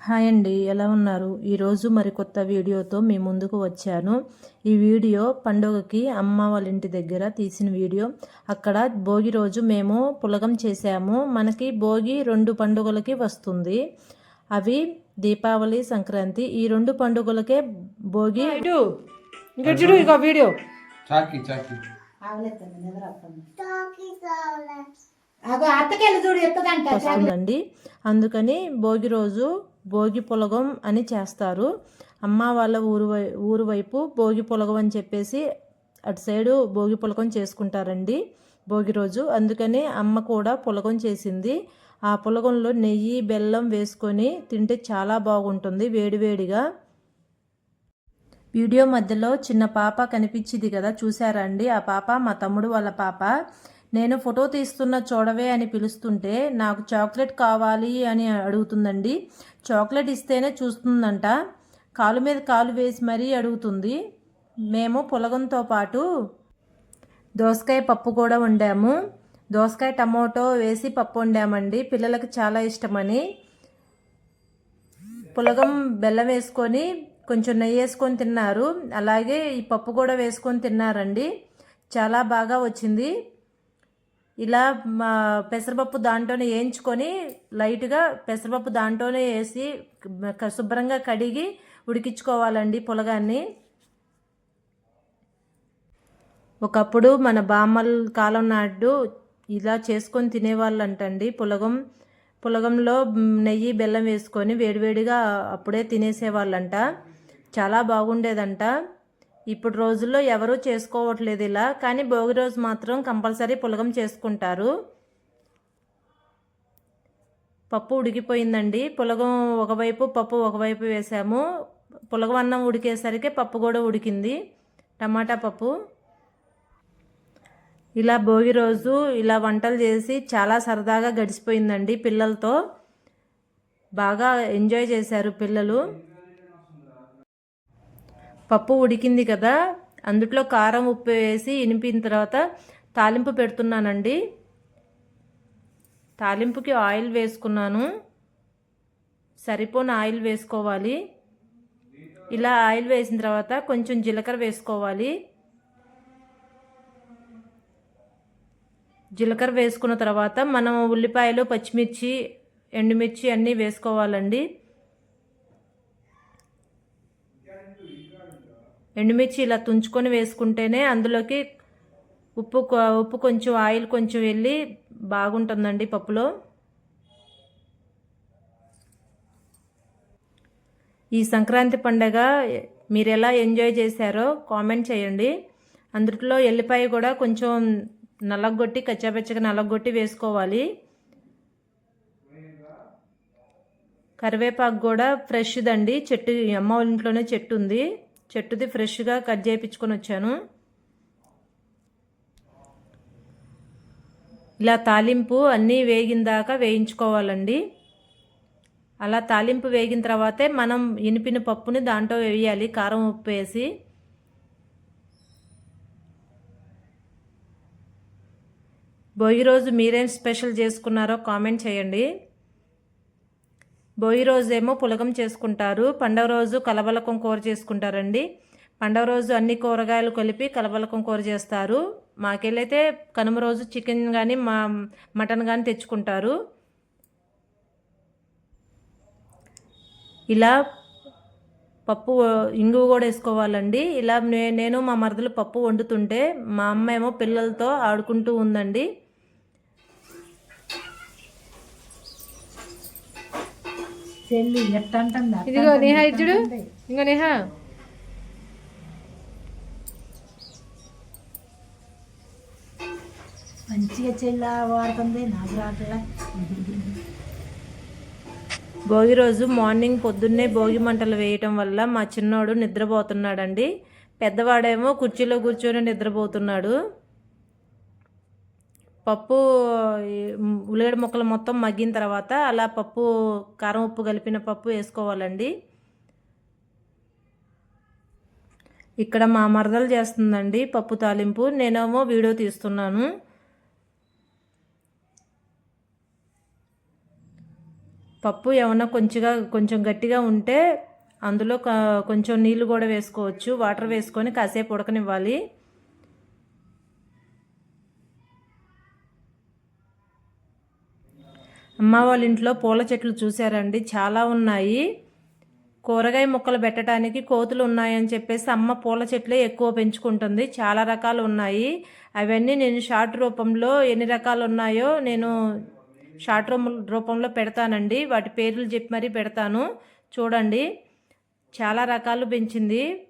Hi అండి ఎలా ఉన్నారు? ఈరోజు మరి కొత్త వీడియోతో మీ ముందుకు వచ్చాను. ఈ వీడియో పండుగకి అమ్మ వాళ్ళ ఇంటి దగ్గర తీసిన వీడియో. అక్కడ భోగి రోజు మేము పులగం చేసాము మనకి భోగి రెండు పండుగలకి వస్తుంది. అవి దీపావళి సంక్రాంతి ఈ రెండు పండుగలకే భోగి చూడు ఇక వీడియో. అత్తకెళ్ళి చూడు అందుకని భోగి రోజు భోగి పొలగం అని చేస్తారు. అమ్మ వాళ్ళ ఊరు వై ఊరు వైపు భోగి పొలగం అని చెప్పేసి అటు సైడు భోగి పొలకం చేసుకుంటారండి భోగి రోజు. అందుకని అమ్మ కూడా పొలగం చేసింది. ఆ పొలగంలో నెయ్యి బెల్లం వేసుకొని తింటే చాలా బాగుంటుంది వేడివేడిగా వీడియో మధ్యలో చిన్న పాప కనిపించింది కదా చూసారా అండి? ఆ పాప మా తమ్ముడు వాళ్ళ పాప. నేను ఫోటో తీస్తున్న చూడవే అని పిలుస్తుంటే నాకు చాక్లెట్ కావాలి అని అడుగుతుందండి. చాక్లెట్ ఇస్తేనే చూస్తుందంట. కాలు మీద కాలు వేసి మరీ అడుగుతుంది. మేము పులగంతో పాటు దోసకాయ పప్పు కూడా వండాము. దోసకాయ టమోటో వేసి పప్పు వండామండి. పిల్లలకు చాలా ఇష్టమని. పులగం బెల్లం వేసుకొని కొంచెం నెయ్యి వేసుకొని తిన్నారు. అలాగే ఈ పప్పు కూడా వేసుకొని తిన్నారండి. చాలా బాగా వచ్చింది. ఇలా మా పెసరపప్పు దాంట్లోనే వేయించుకొని లైట్గా పెసరపప్పు దాంట్లోనే వేసి శుభ్రంగా కడిగి ఉడికించుకోవాలండి పులగాన్ని. ఒకప్పుడు మన బామ్మల కాలం నాడు ఇలా చేసుకొని తినేవాళ్ళంటండి పులగం. పులగంలో నెయ్యి బెల్లం వేసుకొని వేడివేడిగా అప్పుడే తినేసేవాళ్ళంట. చాలా బాగుండేదంట. ఇప్పుడు రోజుల్లో ఎవరూ చేసుకోవట్లేదు ఇలా కానీ భోగి రోజు మాత్రం కంపల్సరీ పులగం చేసుకుంటారు. పప్పు ఉడికిపోయిందండి. పులగం ఒకవైపు పప్పు ఒకవైపు వేసాము. పులగం అన్నం ఉడికేసరికి పప్పు కూడా ఉడికింది. టమాటా పప్పు. ఇలా భోగి రోజు ఇలా వంటలు చేసి చాలా సరదాగా గడిచిపోయిందండి పిల్లలతో. బాగా ఎంజాయ్ చేశారు పిల్లలు. పప్పు ఉడికింది కదా అందుట్లో కారం ఉప్పు వేసి ఇనిపిన తర్వాత తాలింపు పెడుతున్నానండి. తాలింపుకి ఆయిల్ వేసుకున్నాను. సరిపోని ఆయిల్ వేసుకోవాలి. ఇలా ఆయిల్ వేసిన తర్వాత కొంచెం జీలకర్ర వేసుకోవాలి. జీలకర్ర వేసుకున్న తర్వాత మనం ఉల్లిపాయలు పచ్చిమిర్చి ఎండుమిర్చి అన్నీ వేసుకోవాలండి. ఎండుమిర్చి ఇలా తుంచుకొని వేసుకుంటేనే అందులోకి ఉప్పు ఉప్పు కొంచెం ఆయిల్ కొంచెం వెళ్ళి బాగుంటుందండి పప్పులో. ఈ సంక్రాంతి పండగ మీరు ఎలా ఎంజాయ్ చేశారో కామెంట్ చేయండి. అందులో ఎల్లిపాయ కూడా కొంచెం నల్లగొట్టి కచ్చాపచ్చగా నల్లగొట్టి వేసుకోవాలి. కరివేపాకు కూడా ఫ్రెష్దండి. చెట్టు అమ్మ వాళ్ళ ఇంట్లోనే చెట్టు ఉంది. చెట్టుది ఫ్రెష్గా కట్ చేయించుకొని వచ్చాను. ఇలా తాలింపు అన్నీ వేగిన దాకా వేయించుకోవాలండి. అలా తాలింపు వేగిన తర్వాతే మనం ఇనిపిన పప్పుని దాంట్లో వేయాలి కారం ఉప్పు వేసి. భోగి రోజు మీరేం స్పెషల్ చేసుకున్నారో కామెంట్ చేయండి. బొయ్యి రోజేమో పులగం చేసుకుంటారు. పండగ రోజు కలబలకం కూర చేసుకుంటారండి. పండగ రోజు అన్ని కూరగాయలు కలిపి కలబలకం కూర చేస్తారు. మాకెళ్ళైతే కనుమ రోజు చికెన్ కానీ మా మటన్ కానీ తెచ్చుకుంటారు. ఇలా పప్పు ఇంగువ కూడా వేసుకోవాలండి. ఇలా నే- నేను మా మరదలు పప్పు వండుతుంటే మా అమ్మ ఏమో పిల్లలతో ఆడుకుంటూ ఉందండి. చెల్లి ఎట్ట అంటుంది? అట్ట ఇదిగో నేహా ఇచ్చుడు. ఇంకో నేహా. మంచిగా చెల్లి వాడుతుంది నాకు రావట్లే భోగి రోజు మార్నింగ్ పొద్దున్నే భోగి మంటలు వేయటం వల్ల మా చిన్నోడు నిద్రపోతున్నాడండి. పెద్దవాడేమో కుర్చీలో కూర్చొని నిద్రపోతున్నాడు. పప్పు ఈ ఉల్లిగడ్డ ముక్కలు మొత్తం మగ్గిన తర్వాత అలా పప్పు కారం ఉప్పు కలిపిన పప్పు వేసుకోవాలండి. ఇక్కడ మా మరదలు చేస్తుందండి పప్పు తాలింపు. నేనేమో వీడియో తీస్తున్నాను. పప్పు ఏమన్నా కొంచెంగా కొంచెం గట్టిగా ఉంటే అందులో కొంచెం నీళ్ళు కూడా వేసుకోవచ్చు. వాటర్ వేసుకొని కాసేపు ఉడకనివ్వాలి. అమ్మ వాళ్ళ ఇంట్లో పూల చెట్లు చూశారండి. చాలా ఉన్నాయి. కూరగాయ మొక్కలు పెట్టడానికి కోతులు ఉన్నాయని చెప్పేసి అమ్మ పూల చెట్లే ఎక్కువ పెంచుకుంటుంది. చాలా రకాలు ఉన్నాయి. అవన్నీ నేను షార్ట్ రూపంలో ఎన్ని రకాలు ఉన్నాయో నేను షార్ట్ రూపంలో పెడతానండి. వాటి పేర్లు చెప్పి మరీ పెడతాను. చూడండి. చాలా రకాలు పెంచింది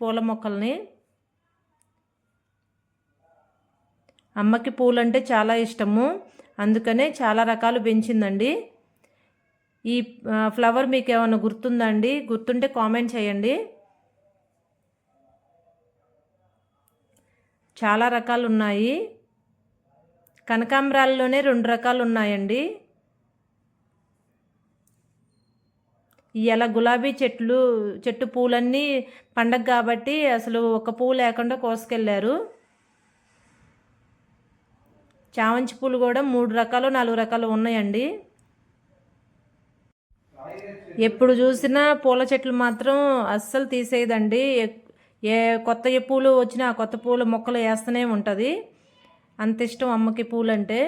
పూల మొక్కల్ని. అమ్మకి పూలంటే చాలా ఇష్టము. అందుకనే చాలా రకాలు పెంచిందండి. ఈ ఫ్లవర్ మీకు ఏమైనా గుర్తుందండి? గుర్తుంటే కామెంట్ చేయండి. చాలా రకాలు ఉన్నాయి కనకాంబరాల్లోనే రెండు రకాలు ఉన్నాయండి ఇలా గులాబీ చెట్లు చెట్టు పూలన్నీ పండగ కాబట్టి అసలు ఒక పువ్వు లేకుండా కోసుకెళ్ళారు చామంతి పూలు కూడా మూడు రకాలు నాలుగు రకాలు ఉన్నాయండి. ఎప్పుడు చూసినా పూల చెట్లు మాత్రం అస్సలు తీసేయదండి. ఏ కొత్త ఏ పూలు వచ్చినా కొత్త పూల మొక్కలు వేస్తూనే ఉంటుంది. అంత ఇష్టం అమ్మకి పూలు అంటే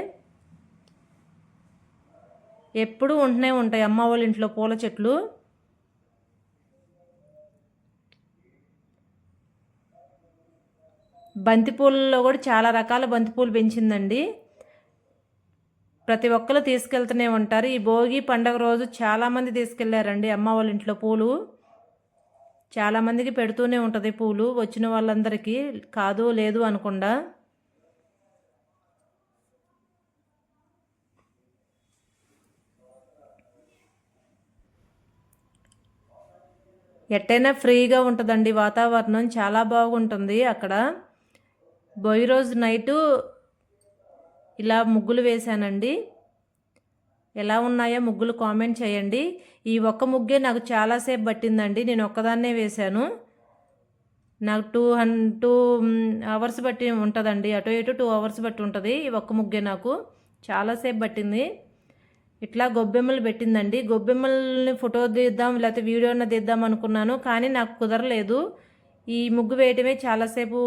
ఎప్పుడూ ఉంటూనే ఉంటాయి అమ్మ వాళ్ళ ఇంట్లో పూల చెట్లు. బంతిపూలలో కూడా చాలా రకాల బంతిపూలు పెంచిందండి. ప్రతి ఒక్కరు తీసుకెళ్తూనే ఉంటారు. ఈ భోగి పండగ రోజు చాలామంది తీసుకెళ్ళారండి అమ్మ వాళ్ళ ఇంట్లో పూలు. చాలామందికి పెడుతూనే ఉంటుంది పూలు. వచ్చిన వాళ్ళందరికీ కాదు లేదు అనకుండా. ఎట్టైనా ఫ్రీగా ఉంటుందండి వాతావరణం. చాలా బాగుంటుంది అక్కడ. బొయ్యి రోజు నైటు ఇలా ముగ్గులు వేశానండి. ఎలా ఉన్నాయో ముగ్గులు కామెంట్ చేయండి. ఈ ఒక్క ముగ్గే నాకు చాలాసేపు పట్టిందండి. నేను ఒక్కదాన్నే వేశాను. నాకు టూ హన్ టూ అవర్స్ బట్టి ఉంటుందండి. అటు ఇటు టూ అవర్స్ బట్టి ఉంటుంది ఈ ఒక్క ముగ్గే నాకు. చాలాసేపు పట్టింది. ఇట్లా గొబ్బెమ్మలు పెట్టిందండి. గొబ్బెమ్మల్ని ఫోటో తీద్దాం లేకపోతే వీడియోన తీద్దాం అనుకున్నాను. కానీ నాకు కుదరలేదు. ఈ ముగ్గు వేయటమే చాలాసేపు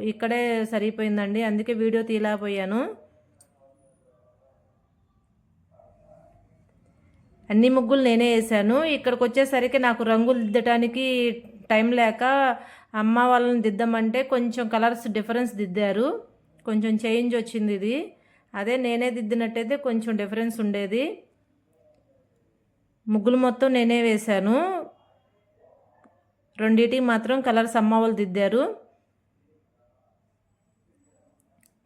ఇక్కడే సరిపోయిందండి. అందుకే వీడియో తీలాపోయాను అన్ని ముగ్గులు నేనే వేసాను ఇక్కడికి వచ్చేసరికి నాకు రంగులు దిద్దటానికి టైం లేక అమ్మ వాళ్ళని దిద్దామంటే కొంచెం కలర్స్ డిఫరెన్స్ దిద్దారు. కొంచెం చేంజ్ వచ్చింది ఇది. అదే నేనే దిద్దినట్టయితే కొంచెం డిఫరెన్స్ ఉండేది. ముగ్గులు మొత్తం నేనే వేశాను. రెండింటికి మాత్రం కలర్స్ అమ్మవాళ్ళు దిద్దారు.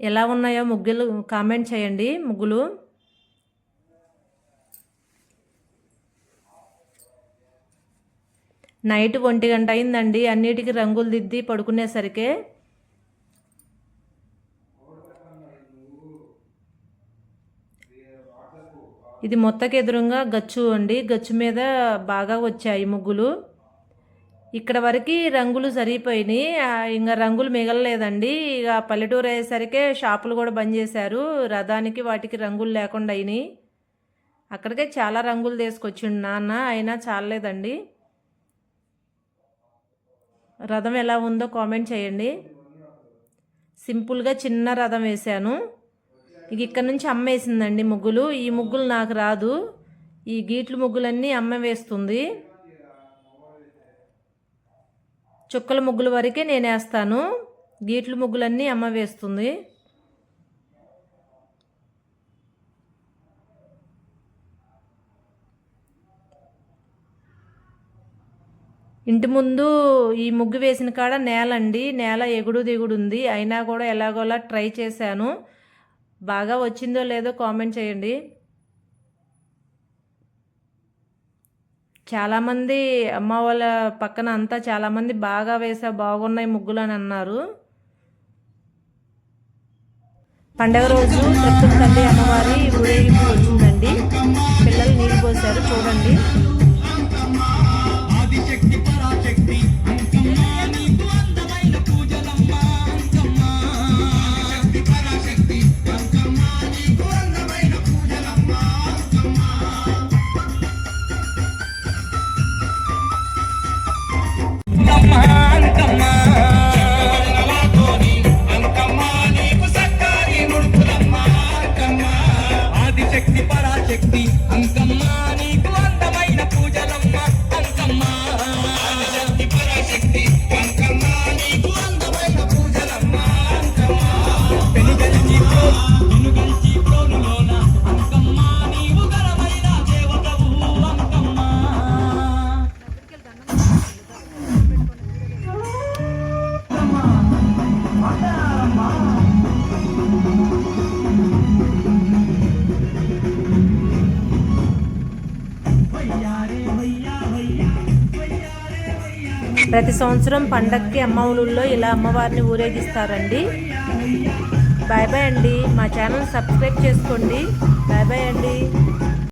ఎలా ఉన్నాయో ముగ్గులు కామెంట్ చేయండి ముగ్గులు. నైట్ ఒంటి గంట అయిందండి అన్నిటికీ రంగులు దిద్ది పడుకునేసరికే. ఇది మొత్తకెదురుగా గచ్చు అండి గచ్చు మీద బాగా వచ్చాయి ముగ్గులు. ఇక్కడ వరకు రంగులు సరిపోయినాయి. ఇంకా రంగులు మిగలలేదండి. ఇక పల్లెటూరు అయ్యేసరికే షాపులు కూడా బంద్ చేశారు. రథానికి వాటికి రంగులు లేకుండా అయినాయి. అక్కడికే చాలా రంగులు తీసుకొచ్చిండు నాన్న. అయినా చాలలేదండి. రథం ఎలా ఉందో కామెంట్ చేయండి. సింపుల్గా చిన్న రథం వేశాను. ఇక ఇక్కడ నుంచి అమ్మ వేసిందండి ముగ్గులు. ఈ ముగ్గులు నాకు రాదు. ఈ గీట్లు ముగ్గులన్నీ అమ్మ వేస్తుంది. చుక్కల ముగ్గుల వరకే నేను వేస్తాను. గీట్లు ముగ్గులన్నీ అమ్మ వేస్తుంది. ఇంటి ముందు ఈ ముగ్గు వేసిన కాడ నేల అండి. నేల ఎగుడు దిగుడు ఉంది. అయినా కూడా ఎలాగోలా ట్రై చేశాను. బాగా వచ్చిందో లేదో కామెంట్ చేయండి. చాలామంది అమ్మ వాళ్ళ పక్కన అంతా చాలామంది బాగా వేసా బాగున్నాయి ముగ్గులు అని అన్నారు. పండగ రోజు ప్రస్తుతం తల్లి అమ్మవారి ఊరేగింపు వచ్చిందండి. పిల్లలు నీళ్ళు పోసారు చూడండి. ప్రతి సంవత్సరం పండక్కి అమ్మ ఊళ్ళో ఇలా అమ్మవారిని ఊరేగిస్తారండి. బాయ్ బాయ్ అండి. మా ఛానల్ సబ్స్క్రైబ్ చేసుకోండి. బాయ్ బాయ్ అండి.